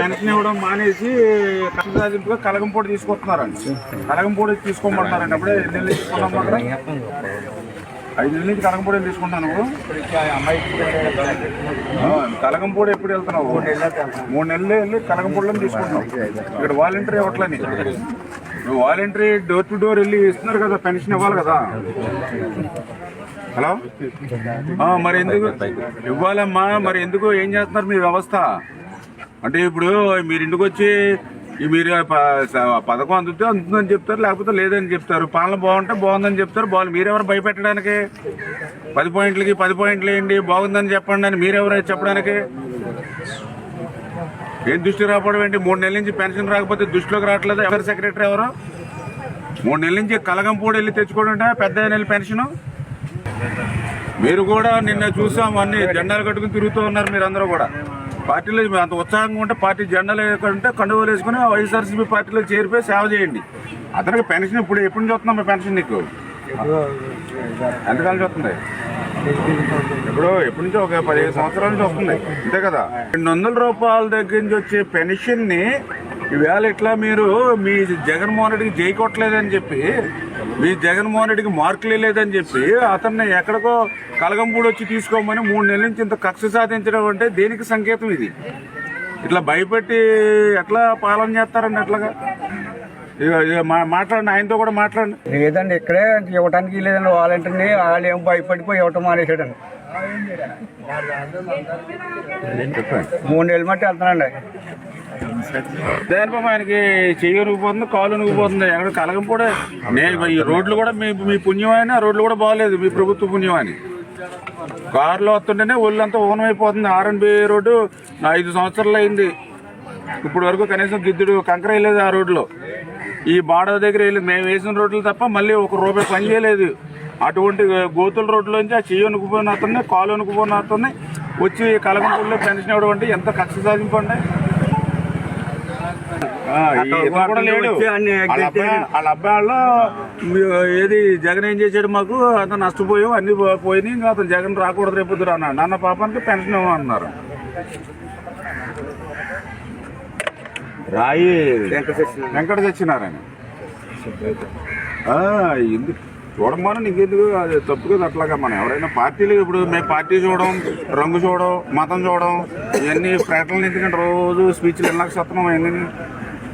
Pension ఇవ్వడం మానేసి కష్ట సాధింపుగా కలగంపూడి తీసుకొస్తున్నారండి. కలగంపూడి తీసుకోమంటున్నారండి. అప్పుడే ఎన్ని నెలలు తీసుకున్నాం ఐదు నెలల నుంచి కలగంపూడి తీసుకుంటాను కలగంపూడి ఎప్పుడు వెళ్తున్నావు? మూడు నెలలు వెళ్ళి కలగంపూడిలో తీసుకుంటున్నావు. ఇక్కడ వాలంటీర్ ఇవ్వట్లని నువ్వు వాలంటీర్ డోర్ టు డోర్ వెళ్ళి ఇస్తున్నారు కదా పెన్షన్ ఇవ్వాలి కదా. హలో? మరి ఎందుకు? ఇవ్వాలమ్మా మరి ఎందుకు? ఏం చేస్తున్నారు మీ వ్యవస్థ? అంటే ఇప్పుడు మీరు ఇంటికి వచ్చి మీరు ప- పథకం అందుతే అందుతుందని చెప్తారు లేకపోతే లేదని చెప్తారు. పాలన బాగుంటే బాగుందని చెప్తారు. బాగుంది మీరెవరు భయపెట్టడానికి? పది పాయింట్లకి పది పాయింట్లు వేయండి బాగుందని చెప్పండి అని మీరెవరు చెప్పడానికి? ఏం దృష్టి రాకపోవడం ఏంటి? మూడు నెలల నుంచి పెన్షన్ రాకపోతే దృష్టిలోకి రావట్లేదు? ఎవరు సెక్రటరీ ఎవరు? మూడు నెలల నుంచి కలగంపూడి వెళ్ళి తెచ్చుకోవడం పెద్ద నెల పెన్షన్? మీరు కూడా నిన్న చూసాం అన్ని జెండాలు కట్టుకుని తిరుగుతూ ఉన్నారు మీరు అందరూ కూడా. పార్టీలో అంత ఉత్సాహంగా ఉంటే పార్టీ జెండాలు ఉంటే కండువలు వేసుకుని వైఎస్ఆర్సీపీ పార్టీలో చేరిపోయి సేవ చేయండి. అతనికి పెన్షన్ ఇప్పుడు ఎప్పుడు నుంచి వస్తుందా మీ పెన్షన్ నీకు? ఎంతకాలం వస్తుంది ఇప్పుడు ఎప్పటి నుంచి ఒక పదిహేను సంవత్సరాల నుంచి వస్తుంది అంతే కదా? రెండు వందల రూపాయల దగ్గర నుంచి వచ్చే పెన్షన్ని ఈవేళ ఇట్లా మీరు మీ జగన్మోహన్ రెడ్డికి జై కొట్టలేదని చెప్పి మీ జగన్మోహన్ రెడ్డికి మార్కులు లేదని చెప్పి అతన్ని ఎక్కడికో కలగంపూడి వచ్చి తీసుకోమని మూడు నెలల నుంచి ఇంత కక్ష సాధించడం అంటే దేనికి సంకేతం ఇది? ఇట్లా భయపెట్టి ఎట్లా పాలన చేస్తారండి మా- మాట్లాడండి ఆయనతో కూడా మాట్లాడండి. లేదండి ఇక్కడే ఇవ్వటానికి లేదండి వాలంటీర్ని వాళ్ళు ఏం భయపడిపోయి ఇవ్వటం మానేసాడండి చెప్పండి. మూడు నెలలు మట్టి వెళ్తున్నాండి దేని పాపం ఆయనకి చెయ్యి నువ్వుపోతుంది కాలు నువ్వుపోతుంది ఎక్కడ కలగం కూడా నేను ఈ రోడ్లు కూడా మీ మీ పుణ్యం అయినా రోడ్లు కూడా బాగాలేదు మీ ప్రభుత్వ పుణ్యమని అని. కారులో వస్తుంటేనే ఒళ్ళంతా ఊనమైపోతుంది. ఆర్ఎన్బి రోడ్డు ఐదు సంవత్సరాలు అయింది. ఇప్పుడు వరకు కనీసం గిద్దుడు కంకర వేయలేదు ఆ రోడ్లో. ఈ బాడ దగ్గర వెళ్ళి మేము వేసిన రోడ్లు తప్ప మళ్ళీ ఒక రూపాయి పని చేయలేదు. అటువంటి గోతుల రోడ్లోంచి ఆ చెయ్యి వణుకుపోయిన అతన్ని కాలు వణుకుపోయిన అతన్ని వచ్చి కలగంపూడిలో పెన్షన్ ఇవ్వడం అంటే ఎంత కక్ష సాధింపండి ఆ, ఈ ఇతను కూడా లేడు వచ్చి అన్ని వాళ్ళ ఏది జగన్ ఏం చేశాడు మాకు? అతను నష్టపోయాం అన్ని పోయినాయి ఇంకా అతను జగన్ రాకూడదు రేపు అన్నాడు. నాన్న పాపానికి పెన్షన్ ఇవ్వమన్నారు. రాయి వెంకట తెచ్చినారాయన ఆ, ఎందుకు? చూడమని నీకెందుకు? అది తప్పు కదా అట్లాగా మనం ఎవరైనా పార్టీలు ఇప్పుడు మేము పార్టీ చూడడం రంగు చూడడం మతం చూడడం ఇవన్నీ ప్రకటనలు ఎందుకంటే రోజు స్పీచ్లు విన్నాక సత్తున్నాం అవన్నీ